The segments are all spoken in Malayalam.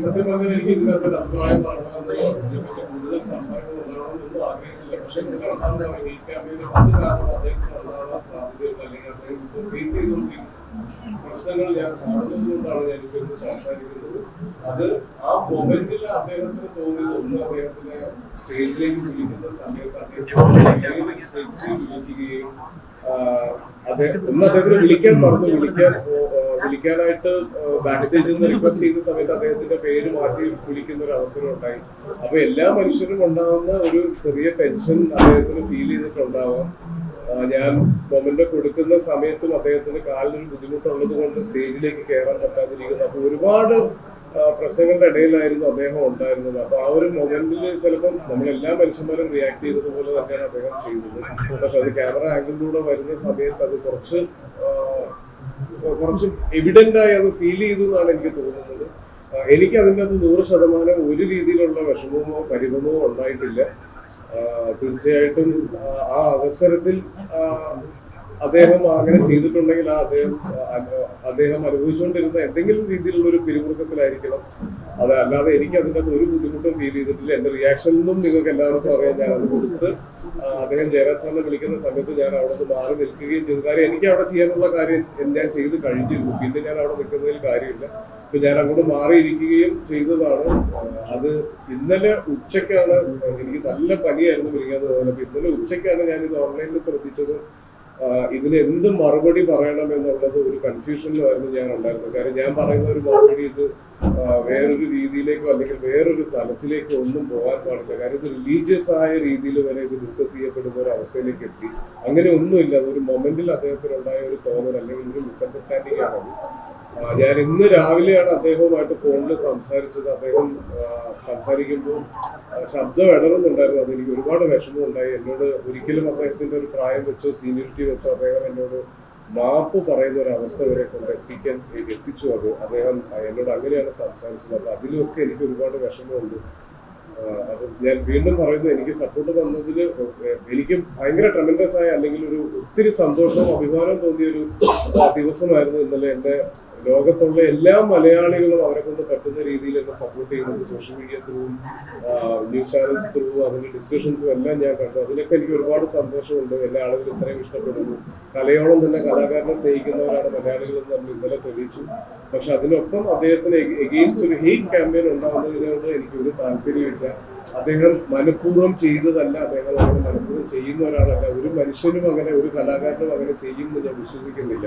സത്യം പറഞ്ഞാൽ എനിക്ക് ഇതിനകത്ത് അഭിപ്രായം കൂടുതൽ സംസാരങ്ങൾ ആഗ്രഹിച്ചില്ല പക്ഷേ ഈ ക്യാമ്പയിന് അത് കാരണം അദ്ദേഹത്തിന് ഉണ്ടാവാൻ സാധ്യതയുള്ള അല്ലെങ്കിൽ അദ്ദേഹം ഫേസ് ചെയ്തുകൊണ്ടിരിക്കുന്ന പ്രശ്നങ്ങൾ ഞാൻ കാണുന്നതുകൊണ്ടാണ് ഞാൻ ഇപ്പോൾ സംസാരിക്കുന്നത് അത് ആ മൊമെന്റിൽ അദ്ദേഹത്തിന് തോന്നിയത് ഒന്ന് അദ്ദേഹത്തിന് സ്റ്റേജിലേക്ക് വിളിക്കുന്ന സമയത്ത് അദ്ദേഹം വിളിക്കുകയും അദ്ദേഹം ഒന്ന് അദ്ദേഹത്തിന് വിളിക്കാൻ പറഞ്ഞു വിളിക്കാൻ വിളിക്കാനായിട്ട് ബാക്ക് സ്റ്റേജിൽ നിന്ന് റിക്വസ്റ്റ് ചെയ്യുന്ന സമയത്ത് അദ്ദേഹത്തിന്റെ പേര് മാറ്റി വിളിക്കുന്ന ഒരു അവസരം ഉണ്ടായി. അപ്പൊ എല്ലാ മനുഷ്യരും ഉണ്ടാവുന്ന ഒരു ചെറിയ ടെൻഷൻ അദ്ദേഹത്തിന് ഫീൽ ചെയ്തിട്ടുണ്ടാവാം. ഞാൻ മൊമെന്റ് കൊടുക്കുന്ന സമയത്തും അദ്ദേഹത്തിന് കാലിനൊരു ബുദ്ധിമുട്ടുള്ളത് കൊണ്ട് സ്റ്റേജിലേക്ക് കയറാൻ പറ്റാതിരിക്കുന്നു. അപ്പൊ ഒരുപാട് പ്രശ്നങ്ങളുടെ ഇടയിലായിരുന്നു അദ്ദേഹം ഉണ്ടായിരുന്നത്. അപ്പൊ ആ ഒരു മൊമെന്റിൽ ചിലപ്പം നമ്മളെല്ലാ മനുഷ്യന്മാരും റിയാക്ട് ചെയ്തതുപോലെ തന്നെയാണ് അദ്ദേഹം ചെയ്തത്. പക്ഷെ അത് ക്യാമറ ആംഗിളിലൂടെ വരുന്ന സമയത്ത് അത് കുറച്ച് കുറച്ച് എവിഡന്റ് ആയി അത് ഫീൽ ചെയ്തു എന്നാണ് എനിക്ക് തോന്നുന്നത്. എനിക്ക് അതിന്റെ അത് നൂറ് ശതമാനം ഒരു രീതിയിലുള്ള വിഷമമോ പരിഭവമോ ഉണ്ടായിട്ടില്ല. തീർച്ചയായിട്ടും ആ അവസരത്തിൽ അദ്ദേഹം അങ്ങനെ ചെയ്തിട്ടുണ്ടെങ്കിൽ ആ അദ്ദേഹം അദ്ദേഹം അനുഭവിച്ചുകൊണ്ടിരുന്ന എന്തെങ്കിലും രീതിയിലുള്ള ഒരു പിരിമുറുക്കത്തിലായിരിക്കണം. അത് അല്ലാതെ എനിക്ക് അതിന്റെ ഒരു ബുദ്ധിമുട്ടും ഫീൽ ചെയ്തിട്ടില്ല. എന്റെ റിയാക്ഷനിലും നിങ്ങൾക്ക് എല്ലാവർക്കും അറിയാം. ഞാൻ അത് കൊടുത്ത് അദ്ദേഹം ജയരാജ് സാറിനെ വിളിക്കുന്ന സമയത്ത് ഞാൻ അവിടെ നിന്ന് മാറി നിൽക്കുകയും ചെയ്തു. കാര്യം എനിക്ക് അവിടെ ചെയ്യാനുള്ള കാര്യം ഞാൻ ചെയ്ത് കഴിഞ്ഞിരുന്നു. പിന്നെ ഞാൻ അവിടെ നിൽക്കുന്നതിൽ കാര്യമില്ല. ഇപ്പൊ ഞാൻ അങ്ങോട്ട് മാറിയിരിക്കുകയും ചെയ്തതാണ്. അത് ഇന്നലെ ഉച്ചക്കാണ് എനിക്ക് നല്ല പനിയായിരുന്നു. വിളിക്കാന്ന് ഇന്നലെ ഉച്ചക്കാണ് ഞാൻ ഇത് ഓൺലൈനിൽ ശ്രദ്ധിച്ചത്. ഇതിന് എന്ത് മറുപടി പറയണം എന്നുള്ളത് ഒരു കൺഫ്യൂഷനിലായിരുന്നു ഞാൻ ഉണ്ടായിരുന്നത്. കാരണം ഞാൻ പറയുന്ന ഒരു മറുപടി ഇത് വേറൊരു രീതിയിലേക്കോ അല്ലെങ്കിൽ വേറൊരു തലത്തിലേക്കോ ഒന്നും പോകാൻ പാടില്ല. കാര്യം ഇത് റിലീജിയസ് ആയ രീതിയിൽ വരെ ഇത് ഡിസ്കസ് ചെയ്യപ്പെടുന്ന ഒരു അവസ്ഥയിലേക്ക് എത്തി. അങ്ങനെ ഒന്നുമില്ല. അതൊരു മൊമെന്റിൽ അദ്ദേഹത്തിനുണ്ടായ ഒരു തോന്നൽ അല്ലെങ്കിൽ ഒരു മിസ്അണ്ടർസ്റ്റാൻഡിംഗ് ആഹ് ഞാൻ ഇന്ന് രാവിലെയാണ് അദ്ദേഹവുമായിട്ട് ഫോണിൽ സംസാരിച്ചത്. അദ്ദേഹം സംസാരിക്കുമ്പോൾ ശബ്ദം ഇടറുന്നുണ്ടായിരുന്നു. അതെനിക്ക് ഒരുപാട് വിഷമം ഉണ്ടായി എന്നോട് ഒരിക്കലും അദ്ദേഹത്തിന്റെ ഒരു പ്രായം വെച്ചോ സീനിയറിറ്റി വെച്ചോ അദ്ദേഹം എന്നോട് മാപ്പ് പറയുന്ന ഒരു അവസ്ഥ വരെ കൊണ്ട് എത്തിക്കാൻ എത്തിച്ചു. അത് അദ്ദേഹം എന്നോട് അങ്ങനെയാണ് സംസാരിച്ചത്. അപ്പൊ അതിലൊക്കെ എനിക്ക് ഒരുപാട് വിഷമമുണ്ട്. അത് ഞാൻ വീണ്ടും പറയുന്നത് എനിക്ക് സപ്പോർട്ട് തന്നതിൽ എനിക്ക് ഭയങ്കര ട്രമൻഡസ് ആയ അല്ലെങ്കിൽ ഒരു ഒത്തിരി സന്തോഷവും അഭിമാനവും തോന്നിയ ഒരു ദിവസമായിരുന്നു ഇന്നലെ എന്റെ ലോകത്തുള്ള എല്ലാ മലയാളികളും അവരെ കൊണ്ട് പറ്റുന്ന എന്നെ സപ്പോർട്ട് ചെയ്യുന്നുണ്ട്. സോഷ്യൽ മീഡിയ ത്രൂവും ന്യൂസ് ചാനൽസ് ത്രൂ അതിന്റെ ഡിസ്കഷൻസും എല്ലാം ഞാൻ കണ്ടു. അതിനൊക്കെ എനിക്ക് ഒരുപാട് സന്തോഷമുണ്ട്. എല്ലാ ആളുകളും ഇത്രയും ഇഷ്ടപ്പെടുന്നു. കലയോളം തന്നെ കലാകാരനെ സ്നേഹിക്കുന്നവരാണ് മലയാളികൾ എന്ന് നമ്മൾ ഇന്നലെ തെളിയിച്ചു. പക്ഷെ അതിനൊപ്പം അദ്ദേഹത്തിന് എഗെയിൻസ്റ്റ് ഒരു ഹെയ്റ്റ് ക്യാമ്പയിൻ ഉണ്ടാവുന്നതിനോട് എനിക്ക് ഒരു താല്പര്യമില്ല അദ്ദേഹം മനഃപൂർവം ചെയ്തതല്ല. അദ്ദേഹം അങ്ങനെ മനഃപൂർവം ചെയ്യുന്ന ഒരാളല്ല ഒരു മനുഷ്യനും അങ്ങനെ ഒരു കലാകാരനും അങ്ങനെ ചെയ്യുമെന്ന് ഞാൻ വിശ്വസിക്കുന്നില്ല.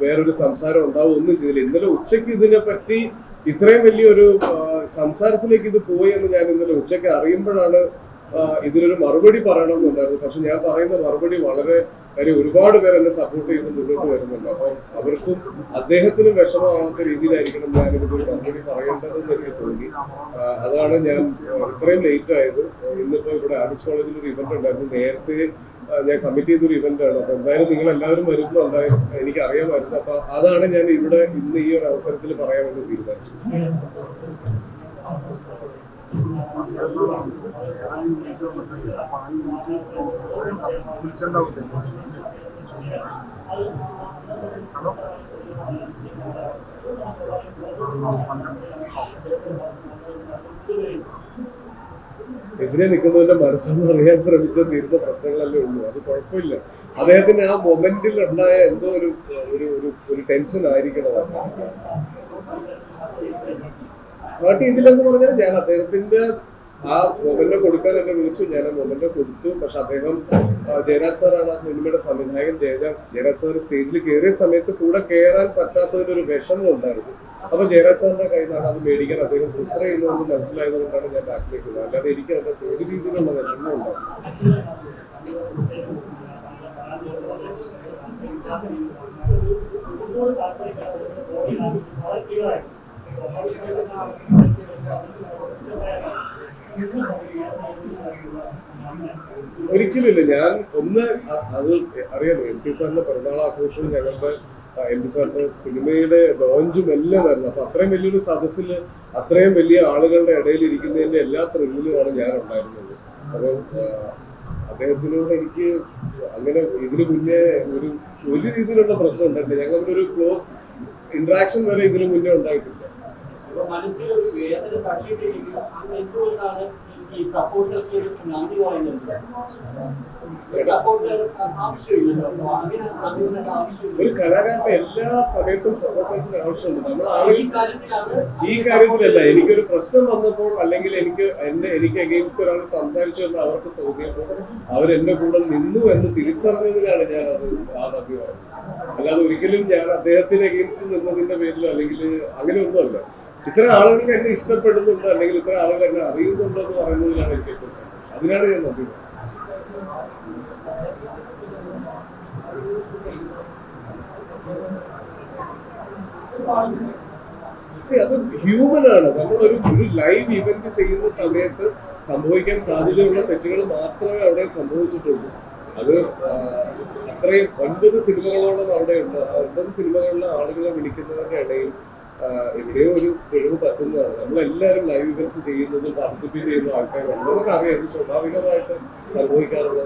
വേറൊരു സംസാരം ഉണ്ടാവും ഒന്നും ചെയ്തില്ല. ഇന്നലെ ഉച്ചയ്ക്ക് ഇതിനെപ്പറ്റി ഇത്രയും വലിയൊരു സംസാരത്തിലേക്ക് ഇത് പോയി എന്ന് ഞാൻ ഇന്നലെ ഉച്ചയ്ക്ക് അറിയുമ്പോഴാണ് ഇതിനൊരു മറുപടി പറയണമെന്നുണ്ടായിരുന്നു പക്ഷെ ഞാൻ പറയുന്ന മറുപടി വളരെ കാര്യം ഒരുപാട് പേർ എന്നെ സപ്പോർട്ട് ചെയ്ത് മുന്നോട്ട് വരുന്നുണ്ട്. അപ്പം അവർക്കും അദ്ദേഹത്തിനും വിഷമമാകാത്ത രീതിയിലായിരിക്കണം ഞാൻ ഇതിനൊരു മറുപടി പറയേണ്ടതെന്ന് എനിക്ക് തോന്നി. അതാണ് ഞാൻ ഇത്രയും ലേറ്റ് ആയത്. ഇന്നിപ്പോ ഇവിടെ ആർട്സ് കോളേജിൽ ഒരു ഇവന്റ് ഉണ്ടായിരുന്നു. നേരത്തെ ഞാൻ കമ്മിറ്റ് ചെയ്തൊരു ഇവന്റ് ആണ്. അപ്പൊ എന്തായാലും നിങ്ങൾ എല്ലാവരും വരുന്നുണ്ടായിരുന്നു എനിക്ക് അറിയാമായിരുന്നു അപ്പൊ അതാണ് ഞാൻ ഇവിടെ ഇന്ന് ഈ ഒരു അവസരത്തിൽ പറയാമെന്ന് തീരുമാനിച്ചത്. എതിരെ നിൽക്കുന്നവന്റെ മനസ്സെന്ന് അറിയാൻ ശ്രമിച്ച തീർന്ന പ്രശ്നങ്ങളല്ലേ ഉള്ളൂ. അത് കുഴപ്പമില്ല. അദ്ദേഹത്തിന് ആ മൊമെന്റിൽ ഉണ്ടായ എന്തോ ഒരു ഒരു ഒരു ടെൻഷൻ ആയിരിക്കണം അത്. പാർട്ടി ഇതിലെന്ന് പറഞ്ഞാൽ ഞാൻ അദ്ദേഹത്തിന്റെ ആ മൊമെന്റ് കൊടുക്കാൻ എന്നെ വിളിച്ചു. ഞാൻ ആ മൊമെന്റ് കൊടുത്തു. പക്ഷെ അദ്ദേഹം ജയരാജ് സാറാണ് ആ സിനിമയുടെ സംവിധായകൻ. ജയരാജ് ജയരാജ് സാർ സ്റ്റേജിൽ കയറിയ സമയത്ത് കൂടെ കയറാൻ പറ്റാത്തതിന്റെ വിഷമം ഉണ്ടായിരുന്നു. അപ്പൊ ജയരാജ് സാറിന്റെ കയ്യിൽ നിന്നാണ് അത് മേടിക്കാൻ അദ്ദേഹം പ്രിഫർ ചെയ്യുന്നതെന്ന് മനസ്സിലായത് കൊണ്ടാണ് ഞാൻ ആഗ്രഹിക്കുന്നത്. അല്ലാതെ എനിക്ക് അതിന്റെ ഒരു രീതിയിലുള്ള വിഷമം ഉണ്ടായിരുന്നു ഒരിക്കലുമില്ല ഞാൻ ഒന്ന് അത് അറിയാലോ എം പി സാറിന്റെ പിറന്നാൾ ആഘോഷവും ഞങ്ങളുടെ എം പി സിനിമയുടെ ലോഞ്ചും എല്ലാം ആയിരുന്നു അപ്പൊ അത്രയും വലിയൊരു സദസ്സിൽ അത്രയും വലിയ ആളുകളുടെ ഇടയിൽ ഇരിക്കുന്നതിന്റെ എല്ലാ ത്രില്ലിലുമാണ് ഞാൻ ഉണ്ടായിരുന്നത് അപ്പൊ അദ്ദേഹത്തിനോട് എനിക്ക് അങ്ങനെ ഇതിനു മുന്നേ ഒരു ഒരു രീതിയിലുള്ള പ്രശ്നം ഉണ്ടായിട്ടില്ല. ഞങ്ങൾ ഒരു ക്ലോസ് ഇന്ററാക്ഷൻ വരെ ഇതിനു മുന്നേ ഉണ്ടായിട്ടില്ല. ഈ സപ്പോർട്ടേഴ്സ് നന്ദി പറയുന്നുണ്ട്. സപ്പോർട്ടർ ആവശ്യമില്ലല്ലോ. അങ്ങനെ അതിനുള്ള ഒരു കലാകാരന്റെ എല്ലാ സമയത്തും സപ്പോർട്ടേഴ്സിന് ആവശ്യമുണ്ട്. നമ്മൾ ഈ അത് ഈ കാര്യത്തിലല്ല എനിക്കൊരു പ്രശ്നം വന്നപ്പോൾ അല്ലെങ്കിൽ എനിക്ക് എന്റെ എനിക്ക് അഗെയിൻസ്റ്റ് ഒരാൾ സംസാരിച്ചു എന്ന് അവർക്ക് തോന്നിയപ്പോൾ അവരെന്റെ കൂടെ നിന്നു എന്ന് തിരിച്ചറിഞ്ഞതിനാണ് ഞാൻ അത് ആ നന്ദി പറഞ്ഞത്. അല്ലാതെ ഒരിക്കലും ഞാൻ അദ്ദേഹത്തിന് അഗെയിൻസ്റ്റ് നിന്നതിന്റെ പേരിലോ അല്ലെങ്കിൽ അങ്ങനെ അങ്ങനെയൊന്നുമല്ല ഇത്ര ആളുകൾക്ക് എന്നെ ഇഷ്ടപ്പെടുന്നുണ്ട്? അല്ലെങ്കിൽ ഇത്ര ആളുകൾ എന്നെ അറിയുന്നുണ്ട് എന്ന് പറയുന്നതിലാണ് എനിക്ക് ഏറ്റവും അതിനാണ് ഞാൻ നോക്കിയത്. അത് ഹ്യൂമൻ ആണ്. നമ്മൾ ഒരു ലൈവ് ഇവന്റ് ചെയ്യുന്ന സമയത്ത് സംഭവിക്കാൻ സാധ്യതയുള്ള തെറ്റുകൾ മാത്രമേ അവിടെ സംഭവിച്ചിട്ടുള്ളൂ. അത് അത്രയും ഒൻപത് സിനിമകളോളം അവിടെ ഉണ്ട്. ആ ഒൻപത് സിനിമകളിലെ ആളുകളെ വിളിക്കുന്നതിന്റെ ഇടയിൽ എവിടെയോ ഒരു പിഴവ് പറ്റുന്നതാണ്. നമ്മളെല്ലാവരും ലൈവ് ഇവന്റ്സ് ചെയ്യുന്നതും പാർട്ടിസിപ്പേറ്റ് ചെയ്യുന്ന ആൾക്കാരുണ്ട്. നമുക്ക് അറിയാം ഇത് സ്വാഭാവികമായിട്ട്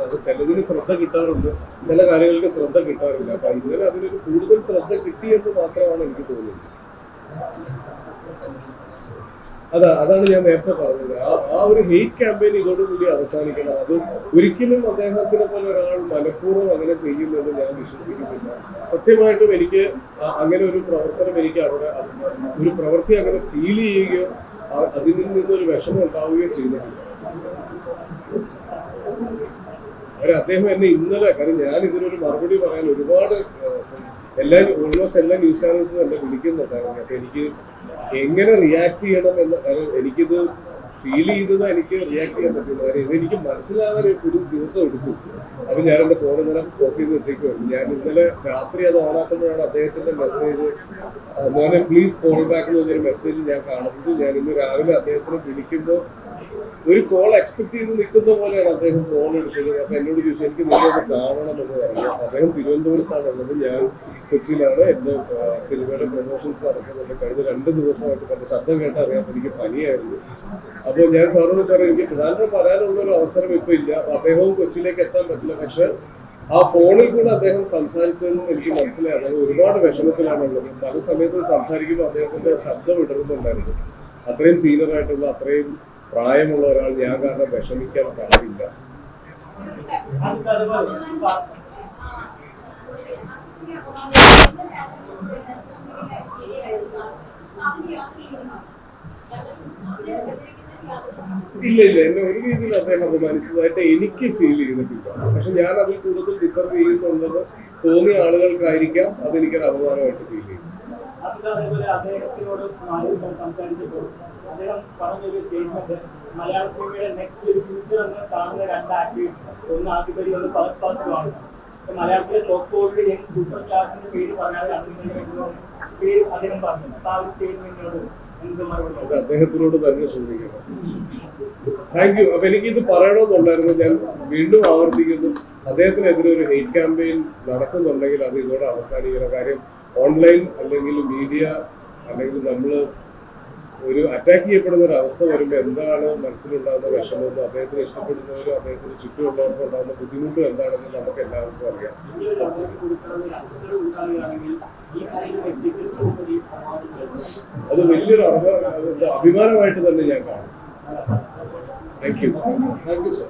അത് ചിലതിന് ശ്രദ്ധ കിട്ടാറുണ്ട് ചില കാര്യങ്ങൾക്ക് ശ്രദ്ധ കിട്ടാറില്ല. അപ്പൊ ഇന്നലെ അതിനൊരു കൂടുതൽ ശ്രദ്ധ കിട്ടിയെന്ന് മാത്രമാണ് എനിക്ക് തോന്നുന്നത് അതാ അതാണ് ഞാൻ നേരത്തെ പറഞ്ഞത്. ആ ഒരു ഹെയ്റ്റ് ക്യാമ്പയിൻ ഇതോടുകൂടി അവസാനിക്കണം. അത് ഒരിക്കലും അദ്ദേഹത്തിനെ പോലെ ഒരാൾ മനഃപൂർവം അങ്ങനെ ചെയ്യുന്നത് ഞാൻ വിശ്വസിക്കുന്നില്ല. സത്യമായിട്ടും എനിക്ക് അങ്ങനെ ഒരു പ്രവർത്തനം എനിക്ക് അവിടെ ഒരു പ്രവൃത്തി അങ്ങനെ ഫീൽ ചെയ്യുകയോ അതിൽ നിന്നൊരു വിഷമം ഉണ്ടാവുകയോ ചെയ്തിട്ടില്ല. അദ്ദേഹം എന്നെ ഇന്നലെ കാരണം ഞാൻ ഇതിനൊരു മറുപടി പറയാൻ ഒരുപാട് എല്ലാ ഓൾമോസ്റ്റ് എല്ലാ ന്യൂസ് ചാനൽസും എന്നെ വിളിക്കുന്നുണ്ടായിരുന്നു അപ്പൊ എനിക്ക് എങ്ങനെ റിയാക്ട് ചെയ്യണം എന്ന് കാരണം എനിക്കിത് ഫീൽ ചെയ്തത് എനിക്ക് റിയാക്ട് ചെയ്യാൻ പറ്റുന്നു കാര്യം ഇത് എനിക്ക് മനസ്സിലാകാൻ ഒരു ദിവസം എടുത്തു അപ്പൊ ഞാൻ എന്റെ ഫോൺ ഇന്നലെ ഓഫ് ചെയ്ത് വെച്ചേക്കുവായിരുന്നു ഞാൻ ഇന്നലെ രാത്രി അത് ഓണാക്കുമ്പോഴാണ് അദ്ദേഹത്തിന്റെ മെസ്സേജ് മോനെ പ്ലീസ് കോൾ ബാക്ക് എന്ന് പറഞ്ഞൊരു മെസ്സേജ് ഞാൻ കാണുന്നത്. ഞാൻ ഇന്ന് രാവിലെ അദ്ദേഹത്തിനെ വിളിക്കുമ്പോൾ ഒരു കോൾ എക്സ്പെക്ട് ചെയ്ത് നിൽക്കുന്ന പോലെയാണ് അദ്ദേഹം ഫോൺ എടുത്തത്. അപ്പൊ എന്നോട് ചോദിച്ചു എനിക്ക് നിങ്ങളൊന്ന് കാണണം എന്ന് പറഞ്ഞു അദ്ദേഹം തിരുവനന്തപുരത്താണ് ഉള്ളത് ഞാൻ കൊച്ചിയിലാണ്. എന്റെ സിനിമയുടെ പ്രൊമോഷൻസ് നടക്കുന്നുണ്ട്. കഴിഞ്ഞ രണ്ട് ദിവസമായിട്ട് എന്റെ ശബ്ദം കേട്ടാൽ അറിയാം. എനിക്ക് പനിയായിരുന്നു. അപ്പോൾ ഞാൻ സാറിനോട് സാറേ എനിക്ക് പ്രധാനം പറയാനുള്ള ഒരു അവസരം ഇപ്പൊ ഇല്ല. അദ്ദേഹവും കൊച്ചിയിലേക്ക് എത്താൻ പറ്റില്ല. പക്ഷെ ആ ഫോണിൽ കൂടെ അദ്ദേഹം സംസാരിച്ചതെന്ന് എനിക്ക് മനസ്സിലായി. അദ്ദേഹം ഒരുപാട് വിഷമത്തിലാണുള്ളത്. പല സമയത്ത് സംസാരിക്കുമ്പോൾ അദ്ദേഹത്തിന്റെ ശബ്ദം ഇടറുന്നുണ്ടായിരുന്നു. അത്രയും സീനിയറായിട്ടുള്ള അത്രയും പ്രായമുള്ള ഒരാൾ ഞാൻ കാരണം വിഷമിക്കാൻ പാടില്ല. ഇല്ല ഇല്ല. എന്നെ ഒരു രീതിയിൽ അദ്ദേഹം അപമാനിച്ചതായിട്ട് എനിക്ക് ഫീൽ ചെയ്തിട്ടില്ല. പക്ഷെ ഞാൻ അതിൽ കൂടുതൽ ഡിസർവ് ചെയ്യുന്നുണ്ടെന്ന് തോന്നിയ ആളുകൾക്കായിരിക്കാം അതെനിക്കൊരു അപമാനമായിട്ട് ഫീൽ ചെയ്യും അദ്ദേഹം പറഞ്ഞൊരു സ്റ്റേറ്റ്മെന്റ് മലയാള സിനിമയുടെ നെക്സ്റ്റ് ഒരു ഫ്യൂച്ചർ എന്ന് കാണുന്ന രണ്ട് ആക്ടേഴ്സ് ഒന്ന് അലി ഒന്ന് ഫഹദ് ഫാസിലുമാണ് മലയാളത്തിലെ ടോപ്പ് ഗോൾഡ് യങ് സൂപ്പർ സ്റ്റാർസിന്റെ പേര് പറയാതെയാണ് പേര് അദ്ദേഹം പറഞ്ഞു അപ്പൊ ആ ഒരു സ്റ്റേറ്റ്മെന്റിനോട് അദ്ദേഹത്തിനോട് തന്നെ ശ്രദ്ധിക്കണം താങ്ക് യു അപ്പൊ എനിക്ക് ഇത് പറയണമെന്നുണ്ടായിരുന്നു. ഞാൻ വീണ്ടും ആവർത്തിക്കുന്നു. അദ്ദേഹത്തിനെതിരെ ഒരു ഹെയ്റ്റ് ക്യാമ്പയിൻ നടക്കുന്നുണ്ടെങ്കിൽ അത് ഇതോടെ അവസാനിക്കണം. കാര്യം ഓൺലൈൻ അല്ലെങ്കിൽ മീഡിയ അല്ലെങ്കിൽ നമ്മൾ ഒരു അറ്റാക്ക് ചെയ്യപ്പെടുന്ന ഒരു അവസ്ഥ വരുമ്പോൾ എന്താണ് മനസ്സിലുണ്ടാകുന്ന വിഷമമെന്നും അദ്ദേഹത്തിന് ഇഷ്ടപ്പെടുന്നവരും അദ്ദേഹത്തിന് ചുറ്റുമുള്ളവർക്കും ഉണ്ടാകുന്ന ബുദ്ധിമുട്ടും എന്താണെന്ന് നമുക്ക് എല്ലാവർക്കും അറിയാം. അത് വലിയൊരു അഭിമാ- അഭിമാനമായിട്ട് തന്നെ ഞാൻ കാണും. Thank you thank you sir